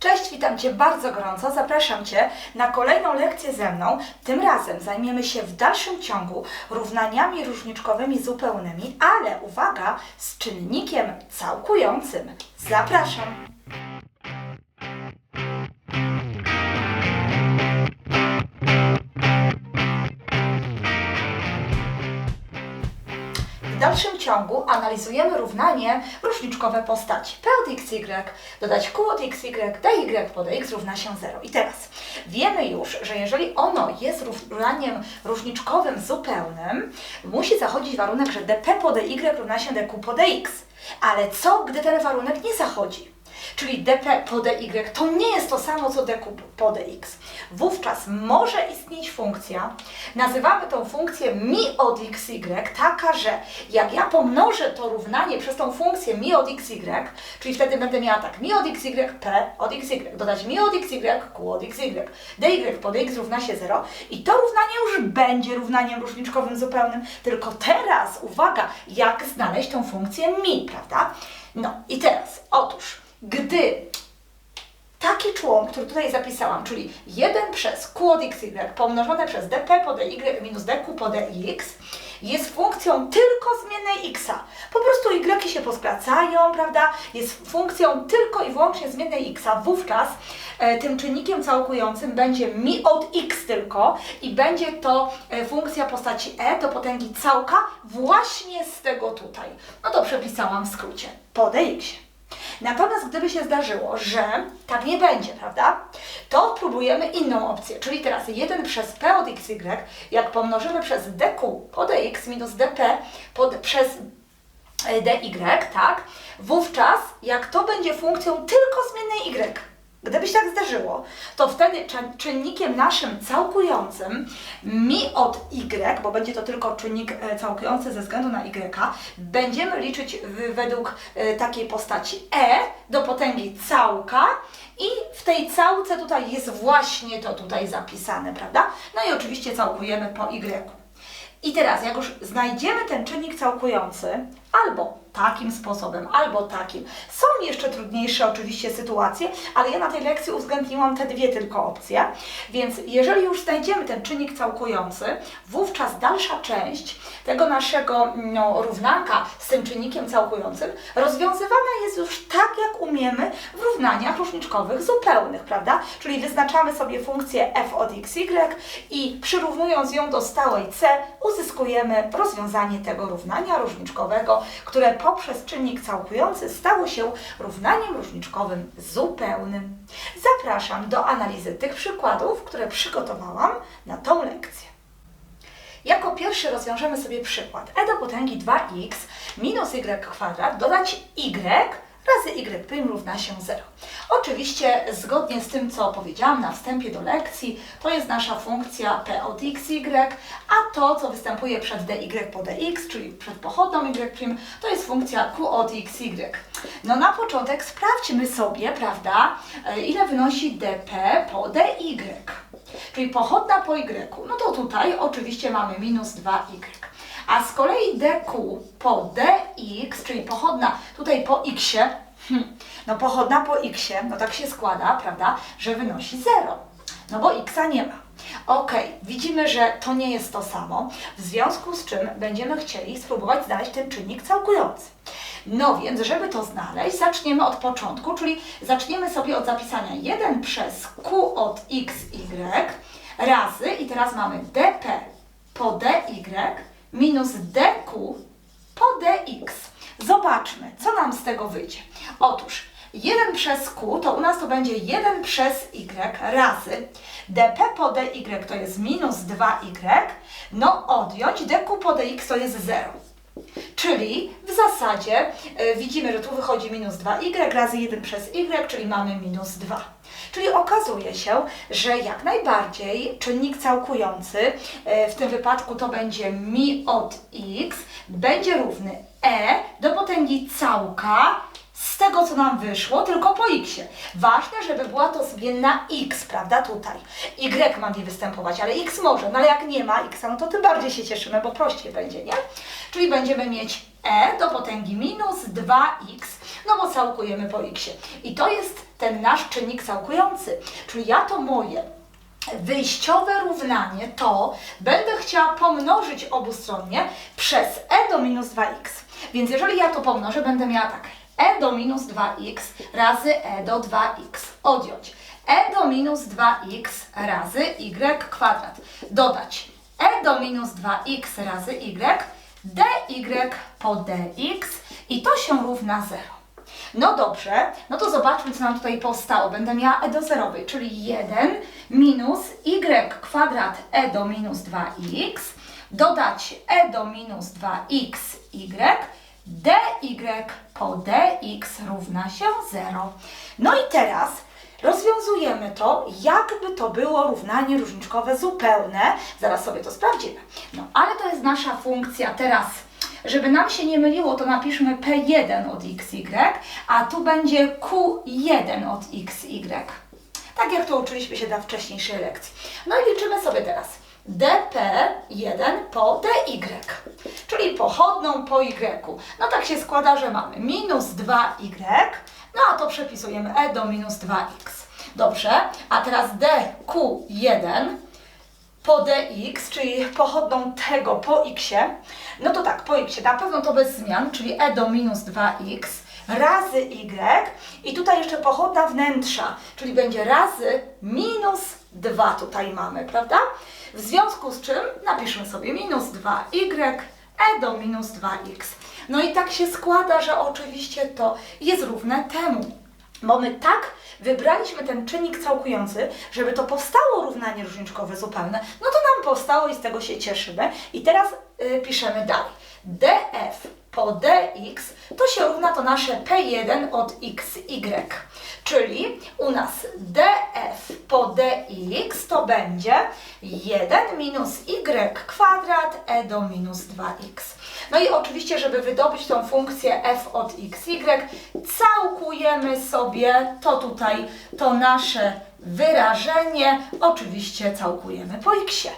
Cześć, witam Cię bardzo gorąco. Zapraszam Cię na kolejną lekcję ze mną. Tym razem zajmiemy się w dalszym ciągu równaniami różniczkowymi zupełnymi, ale uwaga, z czynnikiem całkującym. Zapraszam. Dalszym ciągu analizujemy równanie różniczkowe postaci. P od xy dodać q od xy dy po dx równa się 0. I teraz wiemy już, że jeżeli ono jest równaniem różniczkowym zupełnym, musi zachodzić warunek, że dp po dy równa się dq po dx. Ale co, gdy ten warunek nie zachodzi? Czyli dp po dy to nie jest to samo co dq po dx. Wówczas może istnieć funkcja, nazywamy tą funkcję mi od xy, taka, że jak ja pomnożę to równanie przez tą funkcję mi od xy, czyli wtedy będę miała tak mi od xy, p od xy, dodać mi od xy, q od xy, dy po dx równa się 0 i to równanie już będzie równaniem różniczkowym zupełnym, tylko teraz, uwaga, jak znaleźć tą funkcję mi, prawda? No i teraz, otóż gdy taki człon, który tutaj zapisałam, czyli 1 przez q od xy pomnożone przez dp po dy minus dq po dx jest funkcją tylko zmiennej x. Po prostu y się poskracają, prawda? Jest funkcją tylko i wyłącznie zmiennej x. Wówczas e, tym czynnikiem całkującym będzie mi od x tylko i będzie to e, funkcja postaci e do potęgi całka właśnie z tego tutaj. No to przepisałam w skrócie po dx. Natomiast gdyby się zdarzyło, że tak nie będzie, prawda, to próbujemy inną opcję, czyli teraz 1 przez p od xy, jak pomnożymy przez dq po dx minus dp pod, przez e, dy, tak, wówczas jak to będzie funkcją tylko zmiennej y, Gdyby się tak zdarzyło, to wtedy czynnikiem naszym całkującym mi od y, bo będzie to tylko czynnik e, całkujący ze względu na y, będziemy liczyć według e, takiej postaci e do potęgi całka i w tej całce tutaj jest właśnie to tutaj zapisane, prawda? No i oczywiście całkujemy po y. I teraz, jak już znajdziemy ten czynnik całkujący, albo takim sposobem, albo takim. Są jeszcze trudniejsze oczywiście sytuacje, ale ja na tej lekcji uwzględniłam te dwie tylko opcje. Więc jeżeli już znajdziemy ten czynnik całkujący, wówczas dalsza część tego naszego no, równanka z tym czynnikiem całkującym rozwiązywana jest już tak, jak umiemy w równaniach różniczkowych zupełnych, prawda? Czyli wyznaczamy sobie funkcję f od xy i przyrównując ją do stałej c, uzyskujemy rozwiązanie tego równania różniczkowego, które poprzez czynnik całkujący stało się równaniem różniczkowym zupełnym. Zapraszam do analizy tych przykładów, które przygotowałam na tą lekcję. Jako pierwszy rozwiążemy sobie przykład e do potęgi 2x minus y kwadrat dodać y razy y' równa się 0. Oczywiście zgodnie z tym, co powiedziałam na wstępie do lekcji, to jest nasza funkcja p od xy, a to, co występuje przed dy po dx, czyli przed pochodną y', to jest funkcja q od xy. No na początek sprawdźmy sobie, prawda, e, ile wynosi dp po dy. Czyli pochodna po y. No to tutaj oczywiście mamy minus 2y. A z kolei dq po dx, czyli pochodna tutaj po x, hmm, no pochodna po x, no tak się składa, prawda, że wynosi 0. No bo x nie ma. Ok, widzimy, że to nie jest to samo, w związku z czym będziemy chcieli spróbować znaleźć ten czynnik całkujący. No więc, żeby to znaleźć, zaczniemy od początku, czyli zaczniemy sobie od zapisania 1 przez q od xy razy, i teraz mamy dp po dy minus dq po dx. Zobaczmy, co nam z tego wyjdzie. Otóż 1 przez q to u nas to będzie 1 przez y razy dp po dy to jest minus 2y, no odjąć dq po dx to jest 0. Czyli w zasadzie y, widzimy, że tu wychodzi minus 2y razy 1 przez y, czyli mamy minus 2. Czyli okazuje się, że jak najbardziej czynnik całkujący, y, w tym wypadku to będzie mi od x, będzie równy e do potęgi całka z tego, co nam wyszło, tylko po x. Ważne, żeby była to zmienna x, prawda, tutaj. Y ma nie występować, ale x może, no ale jak nie ma x, no to tym bardziej się cieszymy, bo prościej będzie, nie? Czyli będziemy mieć e do potęgi minus 2x. no bo całkujemy po x. I to jest ten nasz czynnik całkujący, czyli ja to moje wyjściowe równanie to będę chciała pomnożyć obustronnie przez e do minus 2x. Więc jeżeli ja to pomnożę, będę miała tak e do minus 2x razy e do 2x odjąć e do minus 2x razy y kwadrat dodać e do minus 2x razy y dy po dx i to się równa 0. No dobrze, no to zobaczmy, co nam tutaj powstało. Będę miała e do zerowej, czyli 1 minus y kwadrat e do minus 2x, dodać e do minus 2xy, dy po dx równa się 0. No i teraz rozwiązujemy to, jakby to było równanie różniczkowe zupełne. Zaraz sobie to sprawdzimy. No, ale to jest nasza funkcja teraz żeby nam się nie myliło, to napiszmy P1 od xy, a tu będzie Q1 od xy. Tak jak to uczyliśmy się na wcześniejszej lekcji. No i liczymy sobie teraz dp1 po dy, czyli pochodną po y. No tak się składa, że mamy minus 2y, no a to przepisujemy e do minus 2x. Dobrze, a teraz dq1 po dx, czyli pochodną tego po x, no to tak, po x, na pewno to bez zmian, czyli e do minus 2x razy y i tutaj jeszcze pochodna wnętrza, czyli będzie razy minus 2 tutaj mamy, prawda? W związku z czym napiszmy sobie minus 2y e do minus 2x. No i tak się składa, że oczywiście to jest równe temu. Bo my tak wybraliśmy ten czynnik całkujący, żeby to powstało równanie różniczkowe zupełne, no to nam powstało i z tego się cieszymy. I teraz y, piszemy dalej. df po dx to się równa to nasze p1 od xy. Czyli u nas df po dx to będzie 1 minus y kwadrat e do minus 2x. No i oczywiście, żeby wydobyć tą funkcję f od xy, całkujemy sobie to tutaj, to nasze wyrażenie, oczywiście całkujemy po x.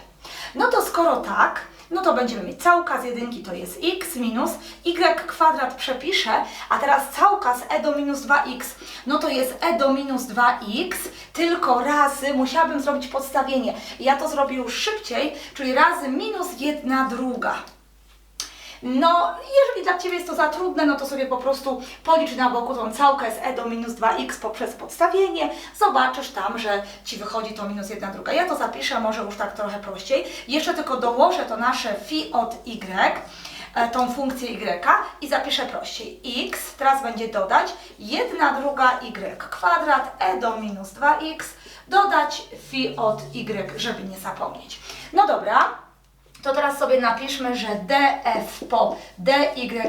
No to skoro tak, no to będziemy mieć całka z jedynki to jest x minus y kwadrat przepiszę, a teraz całka z e do minus 2x, no to jest e do minus 2x, tylko razy musiałabym zrobić podstawienie. Ja to zrobię już szybciej, czyli razy minus 1 druga. No, jeżeli dla Ciebie jest to za trudne, no to sobie po prostu policz na boku tą całkę z e do minus 2x poprzez podstawienie. Zobaczysz tam, że Ci wychodzi to minus 1 druga. Ja to zapiszę może już tak trochę prościej. Jeszcze tylko dołożę to nasze phi od y e, tą funkcję y i zapiszę prościej. x teraz będzie dodać 1 druga y kwadrat e do minus 2x dodać phi od y, żeby nie zapomnieć. No dobra, to teraz sobie napiszmy, że df po dy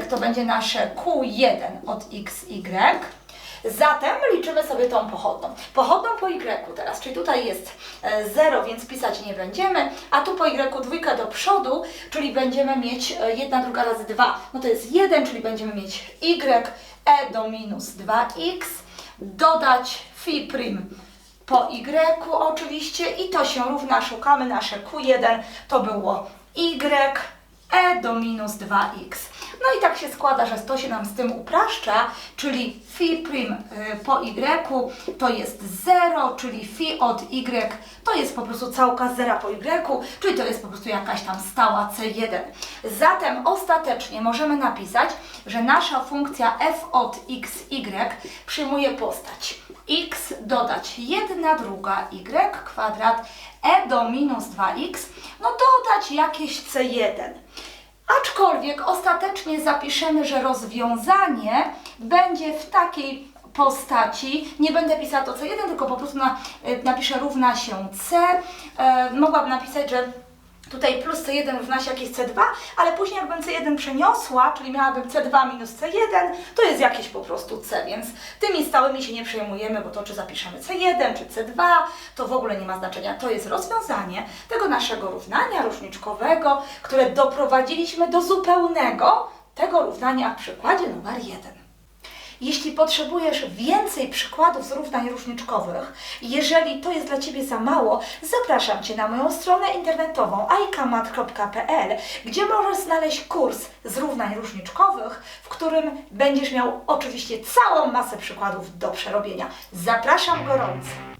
to będzie nasze q1 od xy. Zatem liczymy sobie tą pochodną. Pochodną po y teraz, czyli tutaj jest 0, e, więc pisać nie będziemy, a tu po y dwójka do przodu, czyli będziemy mieć 1 druga razy 2, no to jest 1, czyli będziemy mieć y e do minus 2x, dodać phi prim po y oczywiście i to się równa, szukamy nasze q1, to było y e do minus 2x. No i tak się składa, że to się nam z tym upraszcza, czyli phi prim y, po y to jest 0, czyli phi od y to jest po prostu całka zera po y, czyli to jest po prostu jakaś tam stała c1. Zatem ostatecznie możemy napisać, że nasza funkcja f od xy przyjmuje postać x dodać 1 druga y kwadrat e do minus 2x, no dodać jakieś c1. Aczkolwiek ostatecznie zapiszemy, że rozwiązanie będzie w takiej postaci. Nie będę pisała to C1, tylko po prostu na, y, napiszę równa się C. E, mogłabym napisać, że Tutaj plus C1 równa się jakieś C2, ale później jakbym C1 przeniosła, czyli miałabym C2 minus C1, to jest jakieś po prostu C, więc tymi stałymi się nie przejmujemy, bo to czy zapiszemy C1 czy C2, to w ogóle nie ma znaczenia. To jest rozwiązanie tego naszego równania różniczkowego, które doprowadziliśmy do zupełnego tego równania w przykładzie numer 1. Jeśli potrzebujesz więcej przykładów z równań różniczkowych, jeżeli to jest dla Ciebie za mało, zapraszam Cię na moją stronę internetową aikamat.pl, gdzie możesz znaleźć kurs z równań różniczkowych, w którym będziesz miał oczywiście całą masę przykładów do przerobienia. Zapraszam gorąco.